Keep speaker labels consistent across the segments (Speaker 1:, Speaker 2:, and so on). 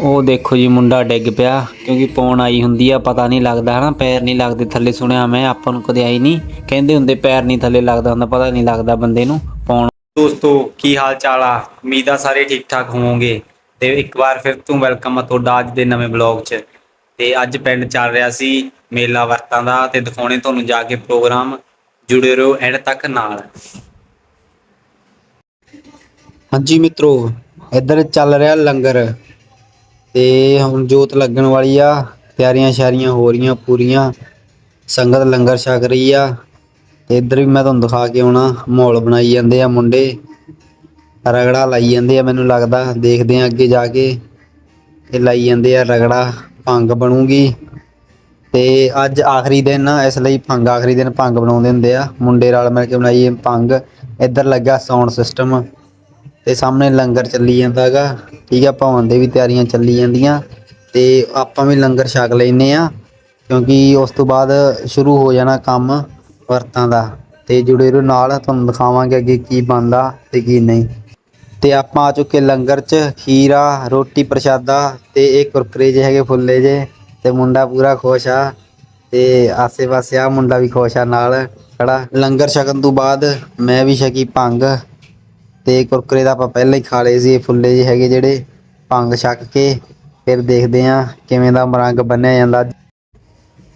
Speaker 1: ਉਹ ਦੇਖੋ ਜੀ ਮੁੰਡਾ ਡਿੱਗ ਪਿਆ ਕਿਉਂਕਿ ਪੌਣ ਆਈ ਹੁੰਦੀ ਆ ਪਤਾ ਨਹੀਂ ਲੱਗਦਾ ਹਨਾ ਪੈਰ ਨਹੀਂ ਲੱਗਦੇ ਥੱਲੇ ਸੁਣਿਆ ਮੈਂ ਆਪਾਂ ਨੂੰ ਕਦੇ ਆਈ ਨਹੀਂ। ਕਹਿੰਦੇ ਹੁੰਦੇ ਪੈਰ ਨਹੀਂ ਥੱਲੇ ਲੱਗਦਾ ਹੁੰਦਾ ਪਤਾ ਨਹੀਂ ਲੱਗਦਾ ਬੰਦੇ ਨੂੰ ਪੌਣ। ਦੋਸਤੋ ਕੀ ਹਾਲ ਚਾਲ ਆ? ਉਮੀਦ ਆ ਸਾਰੇ ਠੀਕ ਠਾਕ ਹੋਵੋਗੇ। ਤੇ ਇੱਕ ਵਾਰ ਫਿਰ ਤੋਂ ਵੈਲਕਮ ਆ ਤੁਹਾਡਾ ਅੱਜ ਦੇ ਨਵੇਂ ਬਲੌਗ 'ਚ। ਤੇ ਅੱਜ ਪਿੰਡ ਚੱਲ ਰਿਹਾ ਸੀ ਮੇਲਾ ਵਰਤਾਂ ਦਾ ਤੇ ਦਿਖਾਉਣੇ ਤੁਹਾਨੂੰ ਜਾ ਕੇ ਪ੍ਰੋਗਰਾਮ। ਜੁੜੇ ਰਹੋ ਐਂਡ ਤੱਕ ਨਾਲ।
Speaker 2: ਹਾਂਜੀ ਮਿੱਤਰੋ ਇੱਧਰ ਚੱਲ ਰਿਹਾ ਲੰਗਰ। ਤੇ ਹੁਣ ਜੋਤ ਲੱਗਣ ਵਾਲੀ ਆ, ਤਿਆਰੀਆਂ ਸ਼ਾਰੀਆਂ ਹੋ ਰਹੀਆਂ ਪੂਰੀਆਂ, ਸੰਗਤ ਲੰਗਰ ਛਕ ਰਹੀ ਆ, ਤੇ ਇੱਧਰ ਵੀ ਮੈਂ ਤੁਹਾਨੂੰ ਦਿਖਾ ਕੇ ਆਉਣਾ, ਮਾਹੌਲ ਬਣਾਈ ਜਾਂਦੇ ਆ ਮੁੰਡੇ, ਰਗੜਾ ਲਾਈ ਜਾਂਦੇ ਆ ਮੈਨੂੰ ਲੱਗਦਾ, ਦੇਖਦੇ ਆ ਅੱਗੇ ਜਾ ਕੇ ਇਹ ਲਾਈ ਜਾਂਦੇ ਆ ਰਗੜਾ, ਭੰਗ ਬਣੂਗੀ, ਤੇ ਅੱਜ ਆਖਰੀ ਦਿਨ ਆ, ਇਸ ਲਈ ਭੰਗ, ਆਖਰੀ ਦਿਨ ਭੰਗ ਬਣਾਉਂਦੇ ਹੁੰਦੇ ਆ, ਮੁੰਡੇ ਰਲ ਮਿਲ ਕੇ ਬਣਾਈਏ ਭੰਗ, ਇੱਧਰ ਲੱਗਾ ਸਾਊਂਡ ਸਿਸਟਮ ਤੇ ਸਾਹਮਣੇ ਲੰਗਰ ਚੱਲੀ ਜਾਂਦਾ ਹੈਗਾ। ਠੀਕ ਆ, ਭਵਨ ਦੇ ਵੀ ਤਿਆਰੀਆਂ ਚੱਲੀ ਜਾਂਦੀਆਂ ਤੇ ਆਪਾਂ ਵੀ ਲੰਗਰ ਛਕ ਲੈਨੇ ਆ ਕਿਉਂਕਿ ਉਸ ਤੋਂ ਬਾਅਦ ਸ਼ੁਰੂ ਹੋ ਜਾਣਾ ਕੰਮ ਵਰਤਾਂ ਦਾ। ਤੇ ਜੁੜੇ ਰਹੋ ਨਾਲ, ਤੁਹਾਨੂੰ ਦਿਖਾਵਾਂਗੇ ਅੱਗੇ ਕੀ ਬਣਦਾ ਤੇ ਕੀ ਨਹੀਂ। ਤੇ ਆਪਾਂ ਆ ਚੁੱਕੇ ਲੰਗਰ 'ਚ ਖੀਰਾ, ਰੋਟੀ ਪ੍ਰਸ਼ਾਦਾ ਤੇ ਇਹ ਕੁਰਕਰੇ ਜੇ ਹੈਗੇ ਫੁੱਲੇ ਜੇ ਤੇ ਮੁੰਡਾ ਪੂਰਾ ਖੁਸ਼ ਆ ਤੇ ਆਸੇ-ਪਾਸੇ ਆ ਮੁੰਡਾ ਵੀ ਖੁਸ਼ ਆ ਨਾਲ ਖੜਾ। ਲੰਗਰ ਛਕਣ ਤੋਂ ਬਾਅਦ ਮੈਂ ਵੀ ਛਕੀ ਭੰਗ। ਤੇ ਕੁਰਕਰੇ ਦਾ ਆਪਾਂ ਪਹਿਲਾਂ ਹੀ ਖਾ ਲਏ ਸੀ, ਇਹ ਫੁੱਲੇ ਜਿਹੇ ਹੈਗੇ ਜਿਹੜੇ ਭੰਗ ਛਕ ਕੇ, ਫਿਰ ਦੇਖਦੇ ਆ ਕਿਵੇਂ ਦਾ ਮਰੰਗ ਬੰਨਿਆ ਜਾਂਦਾ।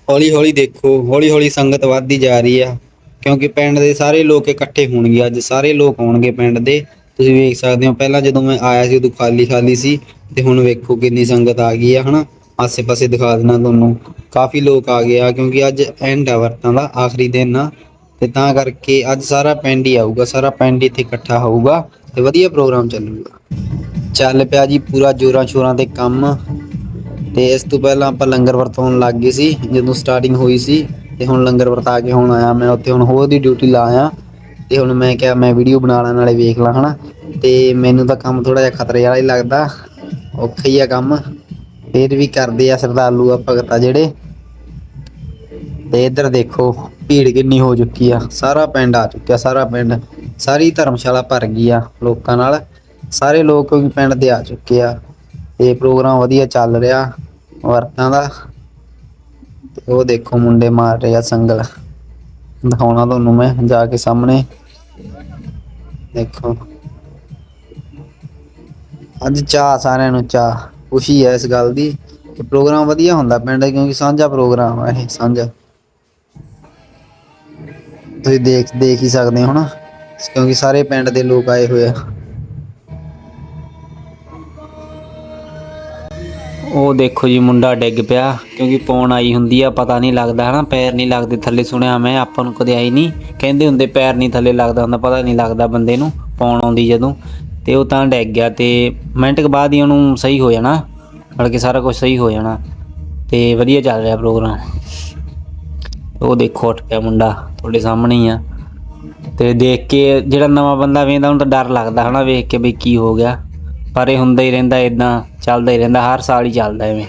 Speaker 2: ਹੌਲੀ ਹੌਲੀ ਦੇਖੋ ਹੌਲੀ ਹੌਲੀ ਸੰਗਤ ਵੱਧਦੀ ਜਾ ਰਹੀ ਆ, ਕਿਉਂਕਿ ਪਿੰਡ ਦੇ ਸਾਰੇ ਲੋਕ ਇਕੱਠੇ ਹੋਣਗੇ, ਅੱਜ ਸਾਰੇ ਲੋਕ ਆਉਣਗੇ ਪਿੰਡ ਦੇ। ਤੁਸੀਂ ਵੇਖ ਸਕਦੇ ਹੋ, ਪਹਿਲਾਂ ਜਦੋਂ ਮੈਂ ਆਇਆ ਸੀ, ਉਦੋਂ ਖਾਲੀ ਖਾਲੀ ਸੀ, ਤੇ ਹੁਣ ਵੇਖੋ ਕਿੰਨੀ ਸੰਗਤ ਆ ਗਈ ਆ, ਹਨਾ? ਆਸੇ ਪਾਸੇ ਦਿਖਾ ਦੇਣਾ ਤੁਹਾਨੂੰ, ਕਾਫੀ ਲੋਕ ਆ ਗਏ ਆ, ਕਿਉਂਕਿ ਅੱਜ ਐਂਡ ਆ ਵਰਤਾਂ ਦਾ, ਆਖਰੀ ਦਿਨ ਆ। ਤੇ ਤਾਂ ਕਰਕੇ ਅੱਜ ਸਾਰਾ ਪਿੰਡ ਹੀ ਆਊਗਾ, ਸਾਰਾ ਪਿੰਡ ਇੱਥੇ ਇਕੱਠਾ ਹੋਊਗਾ ਤੇ ਵਧੀਆ ਪ੍ਰੋਗਰਾਮ ਚੱਲੂਗਾ। ਚੱਲ ਪਿਆ ਜੀ ਪੂਰਾ ਜੋਰਾਂ ਸ਼ੋਰਾਂ ਤੇ ਕੰਮ ਤੇ ਇਸ ਤੋਂ ਪਹਿਲਾਂ ਆਪਾਂ ਲੰਗਰ ਵਰਤਾਉਣ ਲੱਗ ਗਏ ਸੀ, ਜਦੋਂ ਸਟਾਰਟਿੰਗ ਹੋਈ ਸੀ ਤੇ ਹੁਣ ਲੰਗਰ ਵਰਤਾ ਕੇ ਹੁਣ ਆਇਆ ਮੈਂ ਉੱਥੇ ਹੁਣ ਹੋਰ ਦੀ ਡਿਊਟੀ ਲਾ ਆਇਆ ਤੇ ਹੁਣ ਮੈਂ ਕਿਹਾ ਮੈਂ ਵੀਡੀਓ ਬਣਾ ਲਾਂ, ਨਾਲੇ ਵੇਖ ਲਾਂ, ਹਨਾ। ਤੇ ਮੈਨੂੰ ਤਾਂ ਕੰਮ ਥੋੜਾ ਜਿਹਾ ਖਤਰੇ ਵਾਲਾ ਹੀ ਲੱਗਦਾ, ਔਖਾ ਹੀ ਆ ਕੰਮ। ਫੇਰ ਵੀ ਕਰਦੇ ਆ ਸਰਦਾਲੂ ਆ ਭਗਤਾ ਜਿਹੜੇ। ਤੇ ਇੱਧਰ ਦੇਖੋ, ਭੀੜ ਕਿੰਨੀ ਹੋ ਚੁੱਕੀ ਆ। ਸਾਰਾ ਪਿੰਡ ਆ ਚੁੱਕਿਆ, ਸਾਰਾ ਪਿੰਡ। ਸਾਰੀ ਧਰਮਸ਼ਾਲਾ ਭਰ ਗਈ ਆ ਲੋਕਾਂ ਨਾਲ। ਸਾਰੇ ਲੋਕ ਕਿਉਂਕਿ ਪਿੰਡ ਦੇ ਆ ਚੁੱਕੇ ਆ। ਤੇ ਪ੍ਰੋਗਰਾਮ ਵਧੀਆ ਚੱਲ ਰਿਹਾ ਵਰਤਾਂ ਦਾ। ਤੇ ਉਹ ਦੇਖੋ ਮੁੰਡੇ ਮਾਰ ਰਹੇ ਆ ਸੰਗਲ। ਦਿਖਾਉਣਾ ਤੁਹਾਨੂੰ ਮੈਂ ਜਾ ਕੇ ਸਾਹਮਣੇ। ਦੇਖੋ। ਅੱਜ ਚਾਹ, ਸਾਰਿਆਂ ਨੂੰ ਚਾਹ। ਖੁਸ਼ੀ ਹੈ ਇਸ ਗੱਲ ਦੀ ਕਿ ਪ੍ਰੋਗਰਾਮ ਵਧੀਆ ਹੁੰਦਾ ਪਿੰਡ ਕਿਉਂਕਿ ਸਾਂਝਾ ਪ੍ਰੋਗਰਾਮ ਹੈ ਇਹ, ਸਾਂਝਾ। ਤੁਸੀਂ ਦੇਖ ਦੇਖ ਹੀ ਸਕਦੇ ਹੋ ਨਾ ਕਿਉਂਕਿ ਸਾਰੇ ਪਿੰਡ ਦੇ ਲੋਕ ਆਏ ਹੋਏ ਆ।
Speaker 1: ਉਹ ਦੇਖੋ ਜੀ, ਮੁੰਡਾ ਡਿੱਗ ਪਿਆ, ਕਿਉਂਕਿ ਪੌਣ ਆਈ ਹੁੰਦੀ ਆ, ਪਤਾ ਨਹੀਂ ਲੱਗਦਾ, ਹਨਾ? ਪੈਰ ਨਹੀਂ ਲੱਗਦੇ ਥੱਲੇ, ਸੁਣਿਆ ਮੈਂ, ਆਪਾਂ ਨੂੰ ਕਦੇ ਆਈ ਨਹੀਂ। ਕਹਿੰਦੇ ਹੁੰਦੇ ਪੈਰ ਨਹੀਂ ਥੱਲੇ ਲੱਗਦਾ ਹੁੰਦਾ, ਪਤਾ ਨਹੀਂ ਲੱਗਦਾ ਬੰਦੇ ਨੂੰ, ਪੌਣ ਆਉਂਦੀ ਜਦੋਂ। ਤੇ ਉਹ ਤਾਂ ਡਿੱਗ ਗਿਆ, ਤੇ ਮਿੰਟ ਕੁ ਬਾਅਦ ਹੀ ਉਹਨੂੰ ਸਹੀ ਹੋ ਜਾਣਾ, ਬਲਕਿ ਸਾਰਾ ਕੁਝ ਸਹੀ ਹੋ ਜਾਣਾ। ਤੇ ਵਧੀਆ ਚੱਲ ਰਿਹਾ ਪ੍ਰੋਗਰਾਮ। ਉਹ ਦੇਖੋ ਉੱਠ ਪਿਆ ਮੁੰਡਾ, ਤੁਹਾਡੇ ਸਾਹਮਣੇ ਹੀ ਆ। ਤੇ ਦੇਖ ਕੇ ਜਿਹੜਾ ਨਵਾਂ ਬੰਦਾ ਵੇਂਦਾ ਉਹਨੂੰ ਤਾਂ ਡਰ ਲੱਗਦਾ ਹਨਾ ਵੇਖ ਕੇ ਵੀ ਕੀ ਹੋ ਗਿਆ। ਪਰ ਇਹ ਹੁੰਦਾ ਹੀ ਰਹਿੰਦਾ ਇਦਾਂ ਚੱਲਦਾ ਹੀ ਰਹਿੰਦਾ, ਹਰ ਸਾਲ ਹੀ ਚੱਲਦਾ ਐਵੇਂ।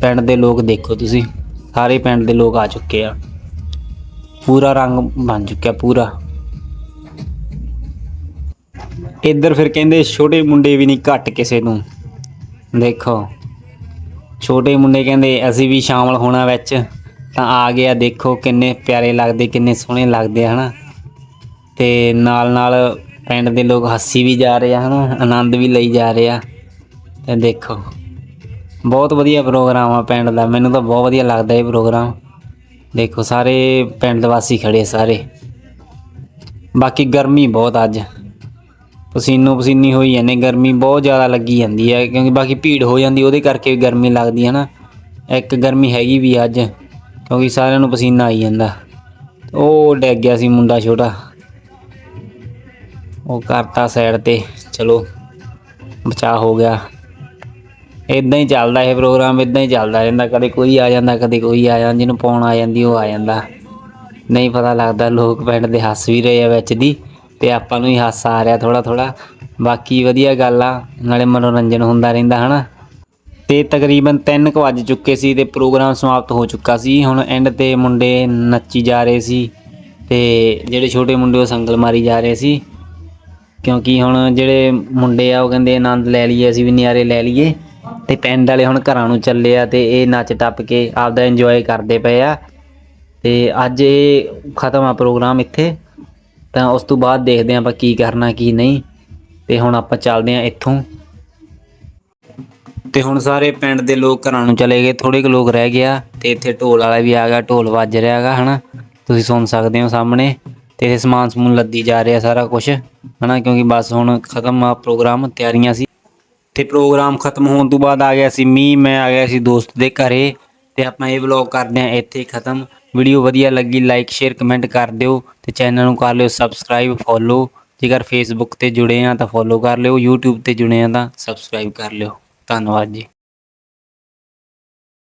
Speaker 1: ਪਿੰਡ ਦੇ ਲੋਕ ਦੇਖੋ ਤੁਸੀਂ, ਸਾਰੇ ਪਿੰਡ ਦੇ ਲੋਕ ਆ ਚੁੱਕੇ ਆ। ਪੂਰਾ ਰੰਗ ਬਣ ਚੁੱਕਿਆ ਪੂਰਾ। ਇੱਧਰ ਫਿਰ ਕਹਿੰਦੇ ਛੋਟੇ ਮੁੰਡੇ ਵੀ ਨਹੀਂ ਘੱਟ ਕਿਸੇ ਨੂੰ। ਦੇਖੋ, ਛੋਟੇ ਮੁੰਡੇ ਕਹਿੰਦੇ, ਅਸੀਂ ਵੀ ਸ਼ਾਮਲ ਹੋਣਾ ਵਿੱਚ। ਤਾਂ ਆ ਗਿਆ, ਦੇਖੋ ਕਿੰਨੇ ਪਿਆਰੇ ਲੱਗਦੇ, ਕਿੰਨੇ ਸੋਹਣੇ ਲੱਗਦੇ ਆ, ਹਨਾ। ਤੇ ਨਾਲ ਨਾਲ ਪਿੰਡ ਦੇ ਲੋਕ ਹੱਸੀ ਵੀ ਜਾ ਰਹੇ ਆ, ਹਨਾ, ਆਨੰਦ ਵੀ ਲਈ ਜਾ ਰਹੇ ਆ। ਤੇ ਦੇਖੋ, ਬਹੁਤ ਵਧੀਆ ਪ੍ਰੋਗਰਾਮ ਆ ਪਿੰਡ ਦਾ, ਮੈਨੂੰ ਤਾਂ ਬਹੁਤ ਵਧੀਆ ਲੱਗਦਾ ਇਹ ਪ੍ਰੋਗਰਾਮ। ਦੇਖੋ, ਸਾਰੇ ਪਿੰਡ ਵਾਸੀ ਖੜੇ ਸਾਰੇ। ਬਾਕੀ ਗਰਮੀ ਬਹੁਤ ਅੱਜ। ਪਸੀਨੋ ਪਸੀਨੀ ਹੋਈ ਜਾਂਦੇ, ਗਰਮੀ ਬਹੁਤ ਜ਼ਿਆਦਾ ਲੱਗੀ ਜਾਂਦੀ ਹੈ ਕਿਉਂਕਿ ਬਾਕੀ ਭੀੜ ਹੋ ਜਾਂਦੀ, ਉਹਦੇ ਕਰਕੇ ਵੀ ਗਰਮੀ ਲੱਗਦੀ ਹੈ ਨਾ ਇੱਕ ਗਰਮੀ ਹੈਗੀ ਵੀ ਅੱਜ। ਕਿਉਂਕਿ ਸਾਰਿਆਂ ਨੂੰ ਪਸੀਨਾ ਆਈ ਜਾਂਦਾ। ਉਹ ਡਿੱਗ ਗਿਆ ਸੀ ਮੁੰਡਾ ਛੋਟਾ। ਉਹ ਕਰਤਾ ਸਾਈਡ ਤੇ। ਚਲੋ, ਬਚਾਅ ਹੋ ਗਿਆ। ਇਦਾਂ ਹੀ ਚੱਲਦਾ ਇਹ ਪ੍ਰੋਗਰਾਮ ਇਦਾਂ ਹੀ ਚੱਲਦਾ ਰਹਿੰਦਾ। ਕਦੇ ਕੋਈ ਆ ਜਾਂਦਾ, ਕਦੇ ਕੋਈ ਆ ਜਾਂਦਾ। ਜਿਹਨੂੰ ਪਾਉਣ ਆ ਜਾਂਦੀ, ਉਹ ਆ ਜਾਂਦਾ। ਨਹੀਂ ਪਤਾ ਲੱਗਦਾ, ਲੋਕ ਪਿੰਡ ਦੇ ਹੱਸ ਵੀ ਰਹੇ ਆ ਵਿੱਚ ਦੀ ਤੇ ਆਪਾਂ ਨੂੰ ਹੀ ਹਾਸਾ ਆ ਰਿਹਾ ਥੋੜਾ ਥੋੜਾ ਬਾਕੀ ਵਧੀਆ ਗੱਲ ਆ, ਨਾਲੇ ਮਨੋਰੰਜਨ ਹੁੰਦਾ ਰਹਿੰਦਾ, ਹਨਾ? ਤੇ ਤਕਰੀਬਨ 3 ਕੁ ਵੱਜ ਚੁੱਕੇ ਸੀ ਤੇ ਪ੍ਰੋਗਰਾਮ ਸਮਾਪਤ ਹੋ ਚੁੱਕਾ ਸੀ। ਹੁਣ ਐਂਡ ਤੇ ਮੁੰਡੇ ਨੱਚੀ ਜਾ ਰਹੇ ਸੀ ਤੇ ਜਿਹੜੇ ਛੋਟੇ ਮੁੰਡੇ ਉਹ ਸੰਗਲ ਮਾਰੀ ਜਾ ਰਹੇ ਸੀ। ਕਿਉਂਕਿ ਹੁਣ ਜਿਹੜੇ ਮੁੰਡੇ ਆ ਉਹ ਕਹਿੰਦੇ ਆਨੰਦ ਲੈ ਲਈਏ, ਅਸੀਂ ਵੀ ਨਿਆਰੇ ਲੈ ਲਈਏ। ਤੇ ਪਿੰਡ ਵਾਲੇ ਹੁਣ ਘਰਾਂ ਨੂੰ ਚੱਲੇ ਆ ਤੇ ਇਹ ਨੱਚ ਟੱਪ ਕੇ ਆਪਦਾ ਇੰਜੋਏ ਕਰਦੇ ਪਏ ਆ। ਤੇ ਅੱਜ ਇਹ ਖਤਮ ਆ ਪ੍ਰੋਗਰਾਮ ਇੱਥੇ। ਤਾਂ ਉਸ ਤੋਂ ਬਾਅਦ ਦੇਖਦੇ ਆਂ ਆਪਾਂ ਕੀ ਕਰਨਾ, ਕੀ ਨਹੀਂ। ਤੇ ਹੁਣ ਆਪਾਂ ਚੱਲਦੇ ਆਂ ਇੱਥੋਂ। ਤੇ ਹੁਣ ਸਾਰੇ ਪਿੰਡ ਦੇ ਲੋਕ ਘਰਾਂ ਨੂੰ ਚਲੇ ਗਏ ਥੋੜੇ ਕੁ ਲੋਕ ਰਹਿ ਗਿਆ ਤੇ ਇੱਥੇ ਢੋਲ ਵਾਲਾ ਵੀ ਆ ਗਿਆ, ਢੋਲ ਵੱਜ ਰਿਹਾ ਹੈਗਾ, ਹਨਾ? ਤੁਸੀਂ ਸੁਣ ਸਕਦੇ ਹੋ ਸਾਹਮਣੇ ਤੇ ਇਹ ਸਮਾਨ ਸਮੂਨ ਲੱਦੀ ਜਾ ਰਿਹਾ ਸਾਰਾ ਕੁਝ ਹਨਾ? ਕਿਉਂਕਿ ਬਸ ਹੁਣ ਖਤਮ ਆ ਪ੍ਰੋਗਰਾਮ, ਤਿਆਰੀਆਂ ਸੀ। ਤੇ ਪ੍ਰੋਗਰਾਮ ਖਤਮ ਹੋਣ ਤੋਂ ਬਾਅਦ ਆ ਗਿਆ ਸੀ ਮੀਂਹ, ਮੈਂ ਆ ਗਿਆ ਸੀ ਦੋਸਤ ਦੇ ਘਰੇ ਤੇ ਆਪਾਂ ਇਹ ਵਲੌਗ ਕਰਦੇ ਹਾਂ, ਇੱਥੇ ਹੀ ਖਤਮ। ਵੀਡੀਓ ਵਧੀਆ ਲੱਗੀ ਲਾਈਕ ਸ਼ੇਅਰ ਕਮੈਂਟ ਕਰ ਦਿਓ ਤੇ ਚੈਨਲ ਨੂੰ ਕਰ ਲਿਓ ਸਬਸਕ੍ਰਾਈਬ ਫੋਲੋ ਜੇਕਰ ਫੇਸਬੁੱਕ ਤੇ ਜੁੜੇ ਆ ਤਾਂ ਫੋਲੋ ਕਰ ਲਿਓ, YouTube ਤੇ ਜੁੜੇ ਆ ਤਾਂ ਸਬਸਕ੍ਰਾਈਬ ਕਰ ਲਿਓ। ਧੰਨਵਾਦ ਜੀ